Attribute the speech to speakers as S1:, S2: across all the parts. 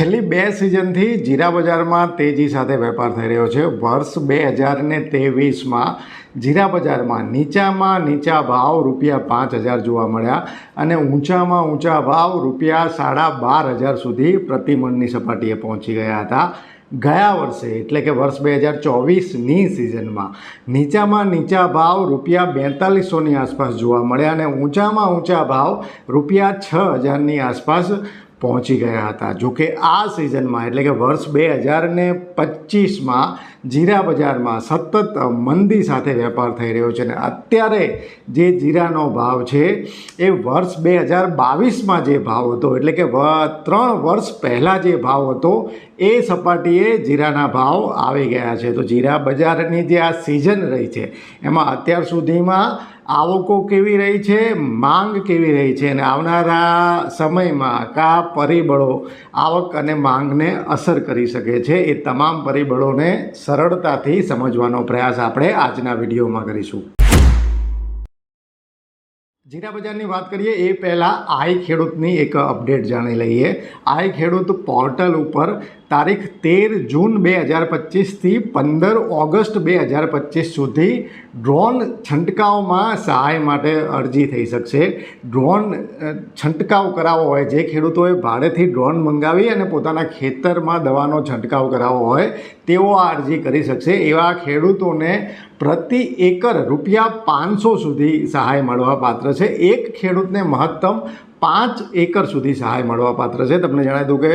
S1: છેલ્લી બે સિઝનથી જીરા બજારમાં તેજી સાથે વેપાર થઈ રહ્યો છે. વર્ષ બે હજાર ને ત્રેવીસમાં જીરા બજારમાં નીચામાં નીચા ભાવ રૂપિયા પાંચ હજાર જોવા મળ્યા અને ઊંચામાં ઊંચા ભાવ રૂપિયા સાડા બાર હજાર સુધી પ્રતિમણની સપાટીએ પહોંચી ગયા હતા. ગયા વર્ષે, એટલે કે વર્ષ બે હજાર ચોવીસની સિઝનમાં, નીચામાં નીચા ભાવ રૂપિયા બેતાલીસોની આસપાસ જોવા મળ્યા અને ઊંચામાં ઊંચા ભાવ રૂપિયા છ હજારની આસપાસ પહોંચી ગયા હતા. જોકે આ સિઝનમાં એટલે કે વર્ષ બે હજાર ને પચીસમાં, જીરા બજારમાં સતત મંદી સાથે વેપાર થઈ રહ્યો છે અને અત્યારે જે જીરાનો ભાવ છે, એ વર્ષ બે હજાર બાવીસમાં જે ભાવ હતો, એટલે કે ત્રણ વર્ષ પહેલાં જે ભાવ હતો, એ સપાટીએ જીરાના ભાવ આવી ગયા છે. તો જીરા બજારની જે આ સિઝન રહી છે, એમાં અત્યાર સુધીમાં આવકો કેવી રહી છે? માંગ કેવી રહી છે? અને આવનારા સમયમાં કયા પરિબળો આવક અને માંગને અસર કરી શકે છે? એ તમામ પરિબળોને સરળતાથી સમજવાનો પ્રયાસ આપણે આજના વિડીયોમાં કરીશું. જીરા બજારની વાત કરીએ, એ પહેલાં આઈ ખેડૂતની એક અપડેટ જાણી લઈએ. આઈ ખેડૂત પોર્ટલ ઉપર તારીખ તેર જૂન બે હજાર પચીસથી પંદર ઓગસ્ટ બે હજાર પચીસ સુધી ડ્રોન છંટકાવમાં સહાય માટે અરજી થઈ શકશે. ડ્રોન છંટકાવ કરાવવો હોય, જે ખેડૂતોએ ભાડેથી ડ્રોન મંગાવી અને પોતાના ખેતરમાં દવાનો છંટકાવ કરાવવો હોય, તેઓ આ અરજી કરી શકશે. એવા ખેડૂતોને પ્રતિ એકર રૂપિયા પાંચસો સુધી સહાય મળવા પાત્ર છે. એક ખેડૂતને મહત્તમ પાંચ એકર સુધી સહાય મળવા પાત્ર છે. તમને જણાવી દઉં કે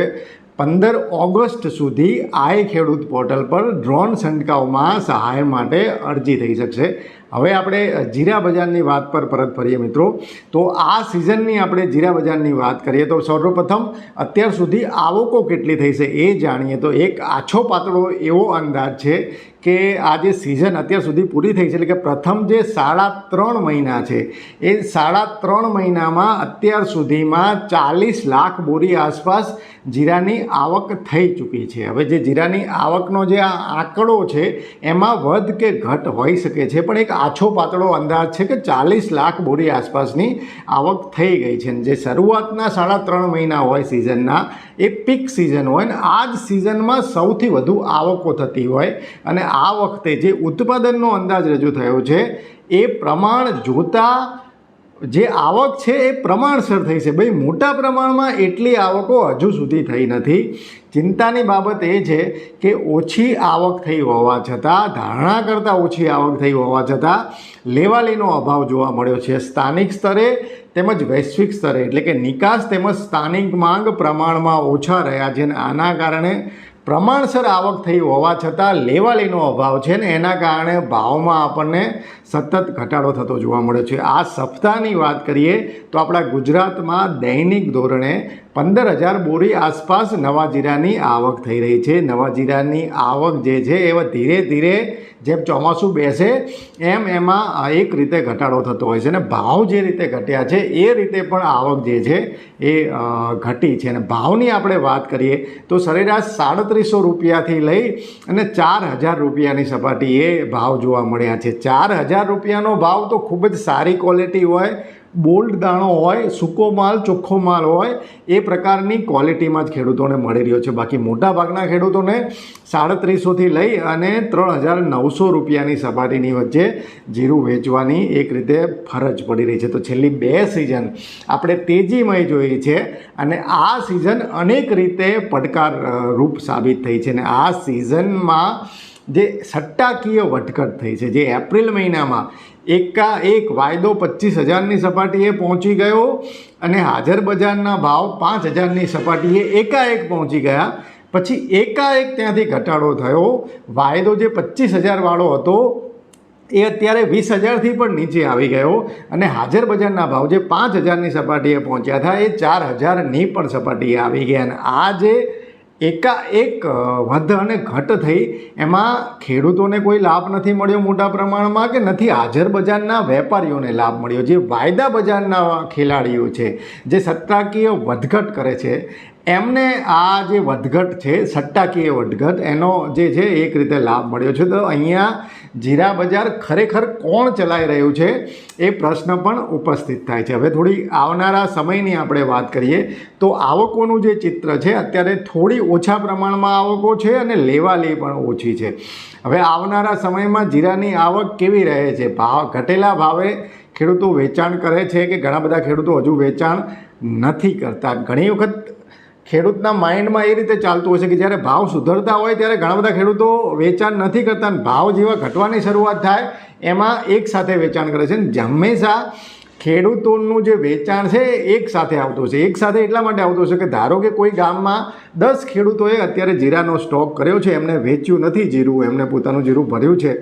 S1: પંદર ઓગસ્ટ સુધી આઈ ખેડૂત પોર્ટલ પર ડ્રોન છંટકાવમાં સહાય માટે અરજી થઈ શકશે. હવે આપણે જીરા બજારની વાત પર પરત ફરીએ મિત્રો. તો આ સિઝનની આપણે જીરા બજારની વાત કરીએ તો સર્વપ્રથમ અત્યાર સુધી આવકો કેટલી થઈ છે એ જાણીએ. તો એક આછો પાતળો એવો અંદાજ છે કે આ જે સિઝન અત્યાર સુધી પૂરી થઈ છે, એટલે કે પ્રથમ જે સાડા ત્રણ મહિના છે, એ સાડા ત્રણ મહિનામાં અત્યાર સુધીમાં ચાલીસ લાખ બોરી આસપાસ જીરાની આવક થઈ ચૂકી છે. હવે જે જીરાની આવકનો જે આ આંકડો છે, એમાં વધ કે ઘટ હોઈ શકે છે, પણ એક આછો પાતળો અંદાજ છે કે ચાલીસ લાખ બોરી આસપાસની આવક થઈ ગઈ છે. જે શરૂઆતના સાડા ત્રણ મહિના હોય સિઝનના, એ પીક સિઝન હોય ને આ જ સિઝનમાં સૌથી વધુ આવકો થતી હોય. અને આ વખતે જે ઉત્પાદનનો અંદાજ રજૂ થયો છે, એ પ્રમાણ જોતાં જે આવક છે એ પ્રમાણસર થઈ છે. ભાઈ, મોટા પ્રમાણમાં એટલી આવકો હજુ સુધી થઈ નથી. ચિંતાની બાબત એ છે કે ઓછી આવક થઈ હોવા છતાં, ધારણા કરતાં ઓછી આવક થઈ હોવા છતાં, લેવાલીનો અભાવ જોવા મળ્યો છે. સ્થાનિક સ્તરે તેમજ વૈશ્વિક સ્તરે, એટલે કે નિકાસ તેમજ સ્થાનિક માંગ પ્રમાણમાં ઓછા રહ્યા છે અને આના કારણે પ્રમાણસર આવક થઈ હોવા છતાં, લેવાલીનો અભાવ છે ને એના કારણે ભાવમાં આપણને સતત ઘટાડો થતો જોવા મળ્યો છે. આ સપ્તાહની વાત કરીએ તો આપણા ગુજરાતમાં દૈનિક ધોરણે પંદર હજાર બોરી આસપાસ નવા જીરાની આવક થઈ રહી છે. નવા જીરાની આવક જે છે એ ધીરે ધીરે જેમ ચોમાસું બેસે એમ એમાં એક રીતે ઘટાડો થતો હોય છે અને ભાવ જે રીતે ઘટ્યા છે એ રીતે પણ આવક જે છે એ ઘટી છે. અને ભાવની આપણે વાત કરીએ તો સરેરાશ સાડત્રીસો રૂપિયાથી લઈ અને ચાર હજાર રૂપિયાની સપાટી એ ભાવ જોવા મળ્યા છે. ચાર હજાર રૂપિયાનો ભાવ તો ખૂબ જ સારી ક્વોલિટી હોય બોલ્ડ દાણો હોય, સૂકો માલ, ચોખ્ખો માલ હોય, એ પ્રકારની ક્વોલિટીમાં જ ખેડૂતોને મળી રહ્યો છે. બાકી મોટાભાગના ખેડૂતોને સાડત્રીસોથી લઈ અને ત્રણ હજાર નવસો રૂપિયાની સપાટીની વચ્ચે જીરું વેચવાની એક રીતે ફરજ પડી રહી છે. તો છેલ્લી બે સિઝન આપણે તેજીમય જોઈએ છે અને આ સિઝન અનેક રીતે પડકાર રૂપ સાબિત થઈ છે. અને આ સિઝનમાં જે સટ્ટાકીય વટકટ થઈ છે, જે એપ્રિલ મહિનામાં એકા એક વાયદો પચીસ હજારની સપાટીએ પહોંચી ગયો અને હાજર બજારના ભાવ પાંચ હજારની સપાટીએ એકાએક પહોંચી ગયા. પછી એકાએક ત્યાંથી ઘટાડો થયો. વાયદો જે પચીસ હજારવાળો હતો, એ અત્યારે વીસ હજારથી પણ નીચે આવી ગયો અને હાજર બજારના ભાવ જે પાંચ હજારની સપાટીએ પહોંચ્યા હતા, એ ચાર હજારની પણ સપાટીએ આવી ગયા. અને આ જે એકાએક વધ અને ઘટ થઈ એમાં ખેડૂતોને કોઈ લાભ નથી મળ્યો મોટા પ્રમાણમાં કે નથી હાજર બજારના વેપારીઓને લાભ મળ્યો. જે વાયદા બજારના ખેલાડીઓ છે, જે સત્તાકીય વધઘટ કરે છે એમને આ જે વધઘટ છે, સટ્ટાકીય વધઘટ, એનો જે છે, એક રીતે લાભ મળ્યો છે. તો અહીંયા જીરા બજાર ખરેખર કોણ ચલાવી રહ્યું છે એ પ્રશ્ન પણ ઉપસ્થિત થાય છે. હવે થોડી આવનારા સમયની આપણે વાત કરીએ તો આવકોનું જે ચિત્ર છે, અત્યારે થોડી ઓછા પ્રમાણમાં આવકો છે અને લેવાલી પણ ઓછી છે. હવે આવનારા સમયમાં જીરાની આવક કેવી રહે છે? ભાવ ઘટેલા ભાવે ખેડૂતો વેચાણ કરે છે કે ઘણા બધા ખેડૂતો હજુ વેચાણ નથી કરતા? ઘણી વખત ખેડૂતના માઇન્ડમાં એ રીતે ચાલતું હોય છે કે જ્યારે ભાવ સુધરતા હોય ત્યારે ઘણા બધા ખેડૂતો વેચાણ નથી કરતા ભાવ જેવા ઘટવાની શરૂઆત થાય, એમાં એક સાથે વેચાણ કરે છે. અને હંમેશા ખેડૂતોનું જે વેચાણ છે એક સાથે આવતું છે. એક સાથે એટલા માટે આવતું છે કે ધારો કે કોઈ ગામમાં દસ ખેડૂતોએ અત્યારે જીરાનો સ્ટોક કર્યો છે, એમને વેચ્યું નથી જીરું, એમને પોતાનું જીરું ભર્યું છે.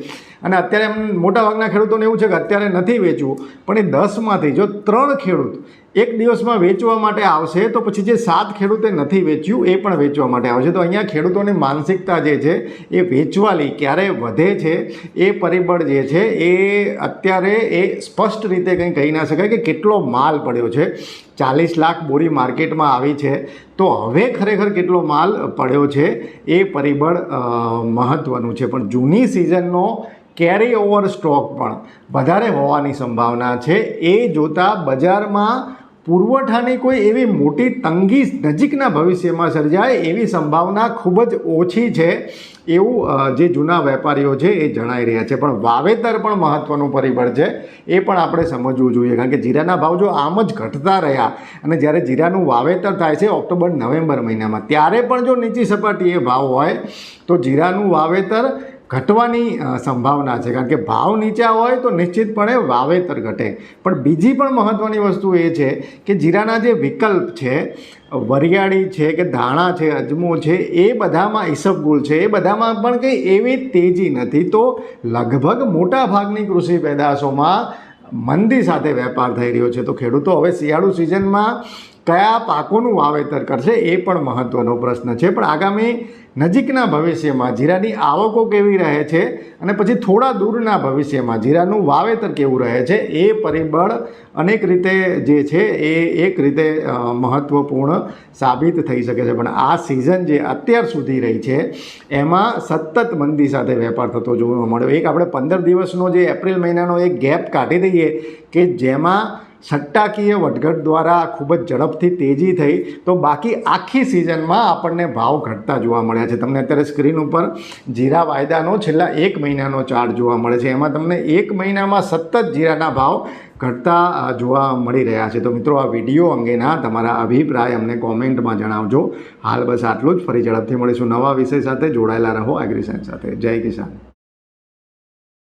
S1: અને અત્યારે એમ મોટાભાગના ખેડૂતોને એવું છે કે અત્યારે નથી વેચવું, પણ એ દસમાંથી જો ત્રણ ખેડૂત એક દિવસમાં વેચવા માટે આવશે, તો પછી જે સાત ખેડૂતે નથી વેચ્યું, એ પણ વેચવા માટે આવશે. તો અહીંયા ખેડૂતોની માનસિકતા જે છે, એ વેચવાલી ક્યારે વધે છે, એ પરિબળ જે છે, એ અત્યારે એ સ્પષ્ટ રીતે કંઈ કહી ના શકાય કે કેટલો માલ પડ્યો છે. ચાલીસ લાખ બોરી માર્કેટમાં આવી છે. તો હવે ખરેખર કેટલો માલ પડ્યો છે એ પરિબળ મહત્ત્વનું છે. પણ જૂની સિઝનનો કેરી ઓવર સ્ટોક પણ વધારે હોવાની સંભાવના છે. એ જોતાં બજારમાં પુરવઠાની કોઈ એવી મોટી તંગી નજીકના ભવિષ્યમાં સર્જાય એવી સંભાવના ખૂબ જ ઓછી છે એવું જે જૂના વેપારીઓ છે એ જણાઈ રહ્યા છે. પણ વાવેતર પણ મહત્ત્વનું પરિબળ છે, એ પણ આપણે સમજવું જોઈએ. કારણ કે જીરાના ભાવ જો આમ જ ઘટતા રહ્યા અને જ્યારે જીરાનું વાવેતર થાય છે ઓક્ટોબર નવેમ્બર મહિનામાં, ત્યારે પણ જો નીચી સપાટીએ ભાવ હોય, તો જીરાનું વાવેતર ઘટવાની સંભાવના છે. કારણ કે ભાવ નીચા હોય તો નિશ્ચિતપણે વાવેતર ઘટે. પણ બીજી પણ મહત્ત્વની વસ્તુ એ છે કે જીરાના જે વિકલ્પ છે, વરિયાળી છે કે ધાણા છે, અજમો છે, એ બધામાં ઈસબગુલ છે. એ બધામાં પણ કંઈ એવી તેજી નથી. તો લગભગ મોટા ભાગની કૃષિ પેદાશોમાં મંદી સાથે વેપાર થઈ રહ્યો છે. તો ખેડૂતો હવે શિયાળુ સિઝનમાં કયા પાકોનું વાવેતર કરશે એ પણ મહત્ત્વનો પ્રશ્ન છે. પણ આગામી નજીકના ભવિષ્યમાં જીરાની આવકો કેવી રહે છે અને પછી થોડા દૂરના ભવિષ્યમાં જીરાનું વાવેતર કેવું રહે છે એ પરિબળ અનેક રીતે જે છે એ એક રીતે મહત્ત્વપૂર્ણ સાબિત થઈ શકે છે. પણ આ સિઝન જે અત્યાર સુધી રહી છે એમાં સતત મંદી સાથે વેપાર થતો જોવા મળ્યો. એક આપણે પંદર દિવસનો જે એપ્રિલ મહિનાનો એક ગેપ કાઢી દઈએ કે જેમાં સટ્ટાકીય વટઘટ દ્વારા ખૂબ જ ઝડપથી તેજી થઈ, તો બાકી આખી સિઝનમાં આપણને ભાવ ઘટતા જોવા મળ્યા છે. તમને અત્યારે સ્ક્રીન ઉપર જીરા વાયદાનો છેલ્લા એક મહિનાનો ચાર્ટ જોવા મળે છે. એમાં તમને એક મહિનામાં સતત જીરાના ભાવ ઘટતા જોવા મળી રહ્યા છે. તો મિત્રો, આ વીડિયો અંગેના તમારા અભિપ્રાય અમને કોમેન્ટમાં જણાવજો. હાલ બસ આટલું જ. ફરી ઝડપથી મળીશું. નવા વિષય સાથે જોડાયેલા રહો. એગ્રીસાઇન સાથે. જય કિસાન.